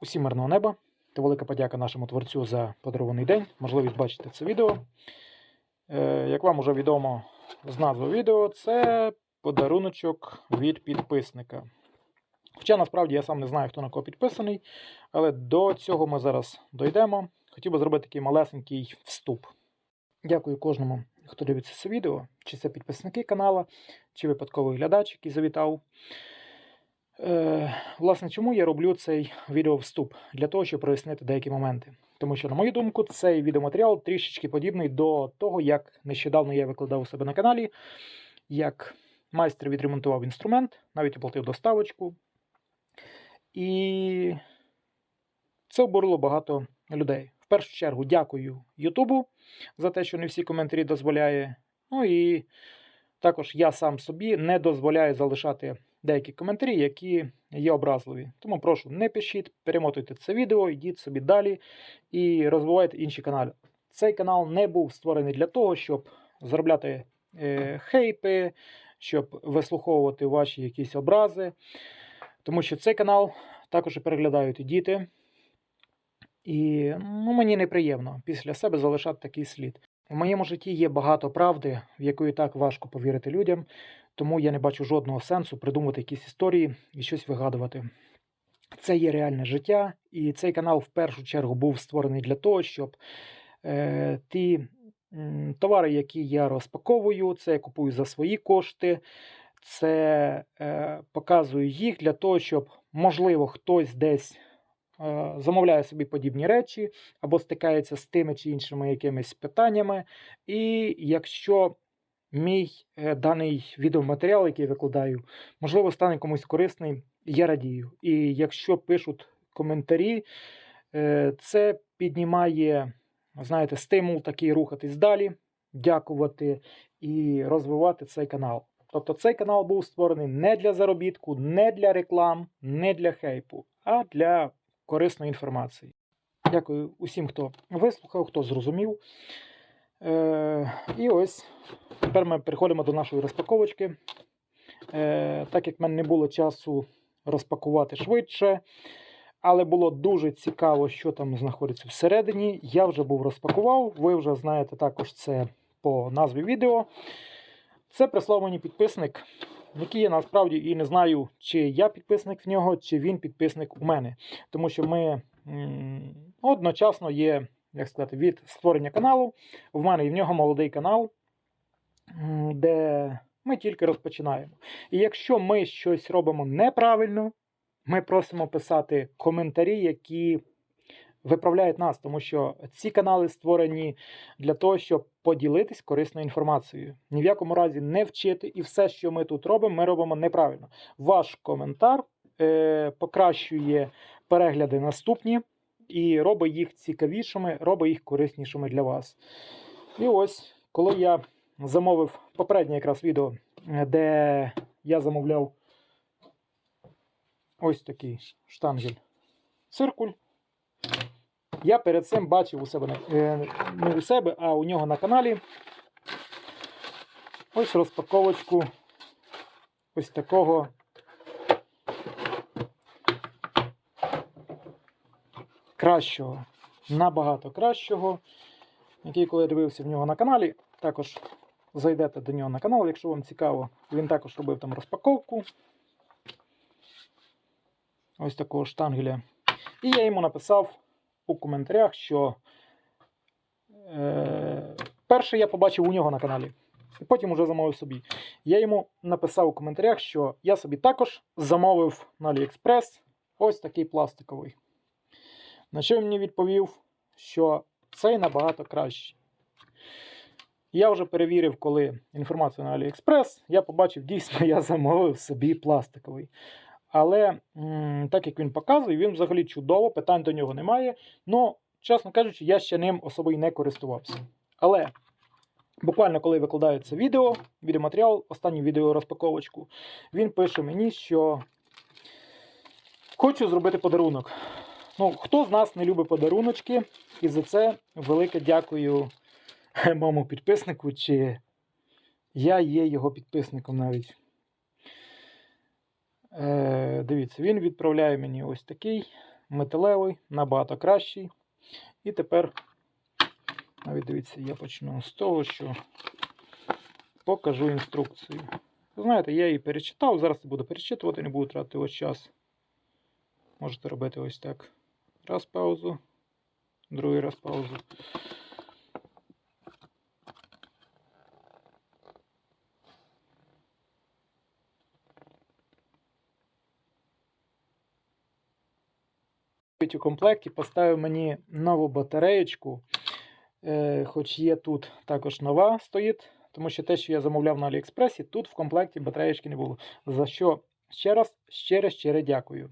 Усім мирного неба та велика подяка нашому творцю за подарований день, можливість бачити це відео. Е, як вам уже відомо з назви відео, це подаруночок від підписника. Хоча насправді я сам не знаю, хто на кого підписаний, але до цього ми зараз дійдемо. Хотів би зробити такий малесенький вступ. Дякую кожному, хто дивиться це відео, чи це підписники канала, чи випадковий глядач, який завітав. Е, власне, чому я роблю цей відеовступ? Для того, щоб прояснити деякі моменти. Тому що, на мою думку, цей відеоматеріал трішечки подібний до того, як нещодавно я викладав у себе на каналі, як майстер відремонтував інструмент, навіть оплатив доставочку. І це обурило багато людей. В першу чергу дякую Ютубу за те, що не всі коментарі дозволяє. Ну і також я сам собі не дозволяю залишати деякі коментарі, які є образливі. Тому прошу, не пишіть, перемотуйте це відео, йдіть собі далі і розвивайте інші канали. Цей канал не був створений для того, щоб заробляти е, хейпи, щоб вислуховувати ваші якісь образи. Тому що цей канал також переглядають і діти. І ну, мені неприємно після себе залишати такий слід. У моєму житті є багато правди, в яку і так важко повірити людям, тому я не бачу жодного сенсу придумувати якісь історії і щось вигадувати. Це є реальне життя, і цей канал в першу чергу був створений для того, щоб е, ті м, товари, які я розпаковую, це я купую за свої кошти, це е, показую їх для того, щоб, можливо, хтось десь замовляє собі подібні речі або стикається з тими чи іншими якимись питаннями. І якщо мій е, даний відеоматеріал, який я викладаю, можливо, стане комусь корисний, я радію. І якщо пишуть коментарі, е, це піднімає, знаєте, стимул такий рухатись далі, дякувати і розвивати цей канал. Тобто цей канал був створений не для заробітку, не для реклам, не для хейпу, а для корисної інформації. Дякую усім, хто вислухав, хто зрозумів. Е, і ось тепер ми переходимо до нашої розпаковочки. Е, так як в мене не було часу розпакувати швидше, але було дуже цікаво, що там знаходиться всередині. Я вже був розпакував. Ви вже знаєте також це по назві відео. Це прислав мені підписник, який я насправді і не знаю, чи я підписник в нього, чи він підписник у мене. Тому що ми м, одночасно є, як сказати, від створення каналу. В мене і в нього молодий канал, де ми тільки розпочинаємо. І якщо ми щось робимо неправильно, ми просимо писати коментарі, які виправляють нас, тому що ці канали створені для того, щоб поділитись корисною інформацією. Ні в якому разі не вчити, і все, що ми тут робимо, ми робимо неправильно. Ваш коментар е, покращує перегляди наступні і робить їх цікавішими, робить їх кориснішими для вас. І ось, коли я замовив попереднє якраз відео, е, де я замовляв ось такий штангель циркуль. Я перед цим бачив у себе е, не у себе, а у нього на каналі. Ось розпаковочку ось такого кращого, набагато кращого, який, коли я дивився в нього на каналі, також зайдете до нього на канал, якщо вам цікаво. Він також робив там розпаковку. Ось такого штангеля. І я йому написав у коментарях, що е, перше я побачив у нього на каналі, і потім уже замовив собі. Я йому написав у коментарях, що я собі також замовив на AliExpress ось такий пластиковий. На що він мені відповів, що цей набагато кращий. Я вже перевірив, коли інформацію на AliExpress, я побачив, дійсно, я замовив собі пластиковий. Але так як він показує, він взагалі чудово, питань до нього немає. Ну, чесно кажучи, я ще ним особо не користувався. Але буквально коли викладаю це відео, відеоматеріал, останню відео розпаковочку, він пише мені, що хочу зробити подарунок. Ну, хто з нас не любить подаруночки, і за це велике дякую моєму підписнику, чи я є його підписником навіть. Е, дивіться, він відправляє мені ось такий металевий, набагато кращий. І тепер, навіть дивіться, я почну з того, що покажу інструкцію. Знаєте, я її перечитав, зараз буду перечитувати, не буду тратити ось час. Можете робити ось так. Раз паузу, другий раз паузу. У комплекті поставив мені нову батареєчку. Е, хоч є тут також нова стоїть, тому що те, що я замовляв на Аліекспресі, тут в комплекті батареєчки не було. За що ще раз щире щире дякую.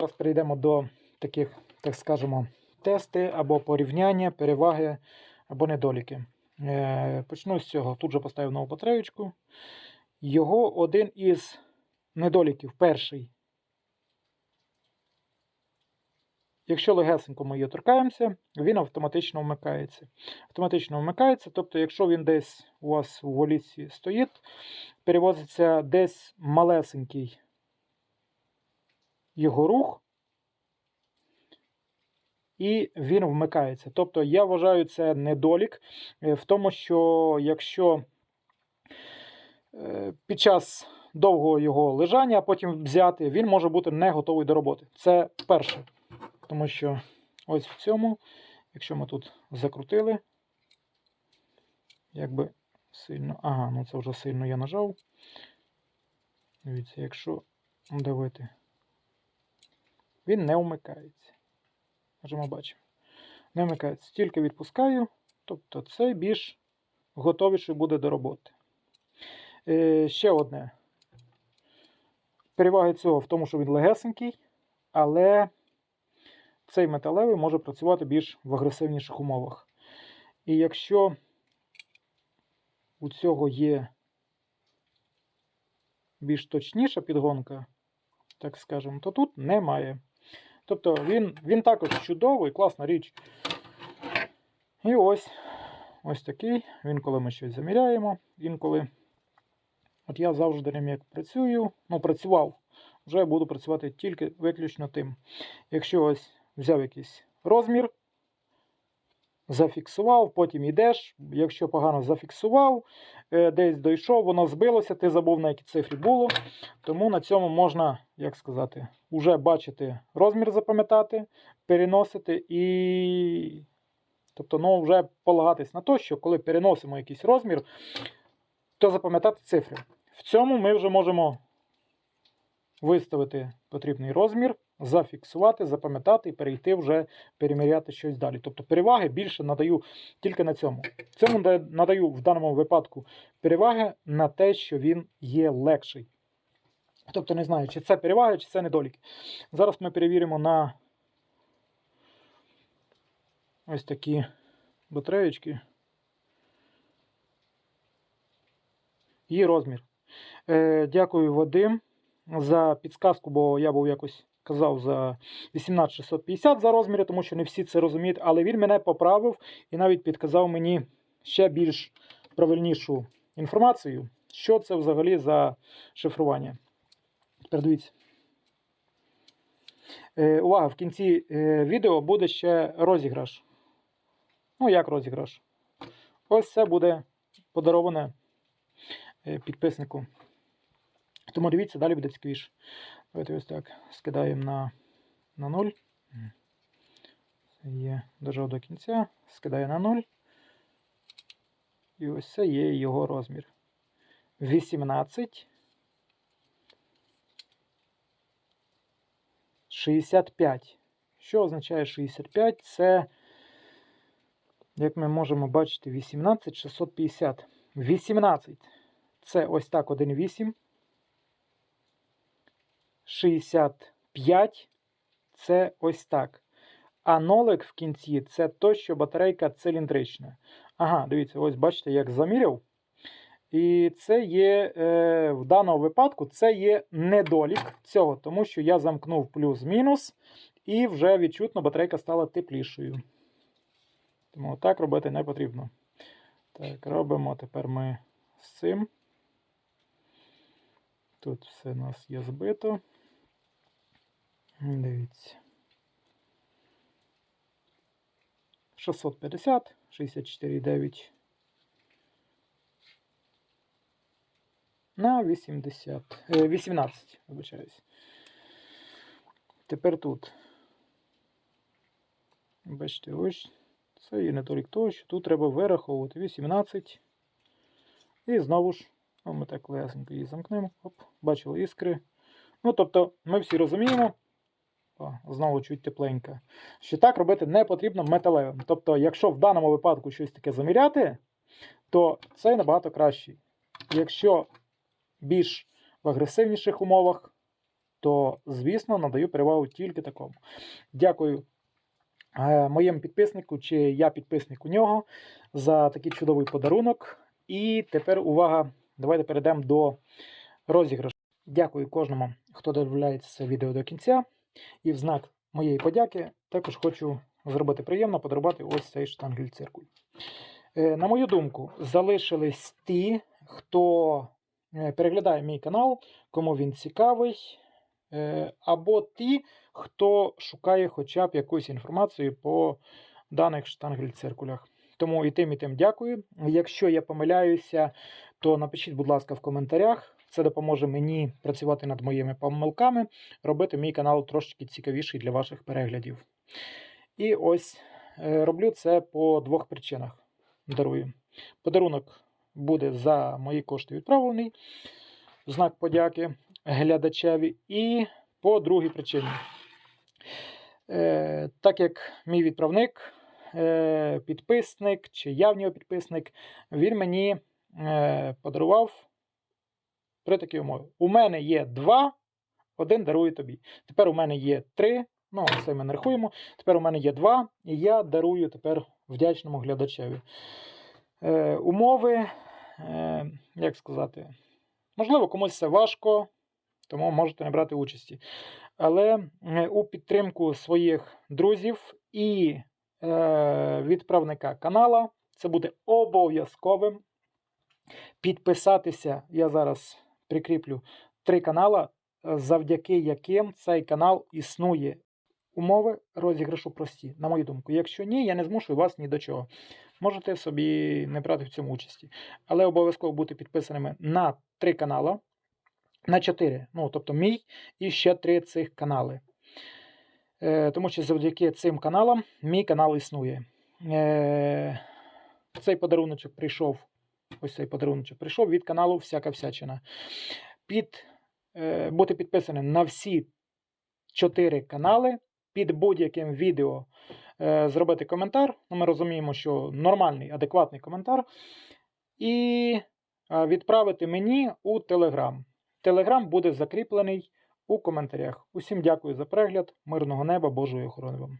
Зараз перейдемо до таких, так скажемо, тести або порівняння, переваги або недоліки. Е, почну з цього. Тут же поставив нову батареєчку. Його один із недоліків, перший. Якщо легесенько ми її торкаємося, він автоматично вмикається. Автоматично вмикається, тобто, якщо він десь у вас у воліці стоїть, перевозиться десь малесенький його рух, і він вмикається. Тобто, я вважаю це недолік е, в тому, що якщо е, під час довгого його лежання, а потім взяти, він може бути не готовий до роботи. Це перше. Тому що ось в цьому, якщо ми тут закрутили, якби сильно. Ага, ну це вже сильно я нажав. Дивіться, якщо давити, він не вмикається. Адже ми бачимо. Не вмикається. Тільки відпускаю, тобто цей більш готовіший буде до роботи. Е, Ще одне. Перевага цього в тому, що він легесенький, але цей металевий може працювати більш в агресивніших умовах. І якщо у цього є більш точніша підгонка, так скажемо, то тут немає. Тобто він він також чудовий, класна річ. І ось ось такий. Він, коли ми щось заміряємо, інколи. От я завжди ним як працюю, ну, працював, вже буду працювати тільки виключно тим. Якщо ось взяв якийсь розмір, зафіксував, потім йдеш. Якщо погано зафіксував, е, десь дійшов, воно збилося, ти забув, на якій цифрі було. Тому на цьому можна, як сказати, вже бачити розмір запам'ятати, переносити і. Тобто, ну, вже полагатись на те, що коли переносимо якийсь розмір, то запам'ятати цифри. В цьому ми вже можемо виставити потрібний розмір, зафіксувати, запам'ятати і перейти вже переміряти щось далі. Тобто переваги більше надаю тільки на цьому. Цьому надаю в даному випадку переваги на те, що він є легший. Тобто, не знаю, чи це переваги, чи це недоліки. Зараз ми перевіримо на ось такі батареєчки. Її розмір. Е, Дякую, Вадим за підсказку, бо я був якось казав за 18650 за розміри, тому що не всі це розуміють. Але він мене поправив і навіть підказав мені ще більш правильнішу інформацію, що це взагалі за шифрування. Тепер дивіться. Е, увага, в кінці е, відео буде ще розіграш. Ну, як розіграш? Ось це буде подароване е, підписнику. Тому дивіться, далі буде цікавіше. Давайте ось так скидаємо на на 0. Це є дожав до кінця, скидає на 0. І ось це є його розмір. 18. 65. Що означає 65? Це, як ми можемо бачити, 18 650. 18. Це ось так 1,8. 65 це ось так. А нолик в кінці це то, що батарейка циліндрична. Ага, дивіться, ось бачите, як заміряв. І це є, е, в даному випадку, це є недолік цього, тому що я замкнув плюс-мінус, і вже відчутно батарейка стала теплішою. Тому так робити не потрібно. Так, робимо тепер ми з цим. Тут все у нас є збито. Дивіться. 650, 64,9 на 80, е, 18, вибачаюсь. Тепер тут. Бачите, ось це є недолік того, що тут треба вираховувати 18. І знову ж, ми так лесенько її замкнемо. Оп, бачили іскри. Ну, тобто, ми всі розуміємо, знову чуть тепленько, що так робити не потрібно металевим. Тобто, якщо в даному випадку щось таке заміряти, то це набагато краще. Якщо більш в агресивніших умовах, то, звісно, надаю перевагу тільки такому. Дякую е, моєму підписнику, чи я підписник у нього, за такий чудовий подарунок. І тепер увага, давайте перейдемо до розіграшу. Дякую кожному, хто дивляється це відео до кінця. І в знак моєї подяки також хочу зробити приємно подарувати ось цей штангель циркуль. Е, На мою думку, залишились ті, хто е, переглядає мій канал, кому він цікавий, е, або ті, хто шукає хоча б якусь інформацію по даних штангель-циркулях. Тому і тим, і тим дякую. Якщо я помиляюся, то напишіть, будь ласка, в коментарях. Це допоможе мені працювати над моїми помилками, робити мій канал трошки цікавіший для ваших переглядів. І ось е, роблю це по двох причинах. Дарую. Подарунок буде за мої кошти відправлений. Знак подяки глядачеві. І по другій причині. Е, так як мій відправник, е, підписник, чи я підписник, він мені е, подарував при такій умові. У мене є два, один дарую тобі. Тепер у мене є три. Ну, це ми не рахуємо. Тепер у мене є два, і я дарую тепер вдячному глядачеві. Е, умови, е, як сказати, можливо, комусь це важко, тому можете не брати участі. Але е, у підтримку своїх друзів і е, відправника канала це буде обов'язковим. Підписатися я зараз прикріплю три канала, е, завдяки яким цей канал існує. Умови розіграшу прості, на мою думку. Якщо ні, я не змушую вас ні до чого. Можете собі не брати в цьому участі. Але обов'язково бути підписаними на три канала, на чотири. Ну, тобто мій і ще три цих канали. Е, тому що завдяки цим каналам мій канал існує. Е, цей подаруночок прийшов. Ось цей подаруночок прийшов від каналу Всяка Всячина. Під, е, бути підписаним на всі чотири канали. Під будь-яким відео е, зробити коментар. Ну, ми розуміємо, що нормальний, адекватний коментар. І е, відправити мені у Телеграм. Телеграм буде закріплений у коментарях. Усім дякую за перегляд. Мирного неба, Божої охорони вам.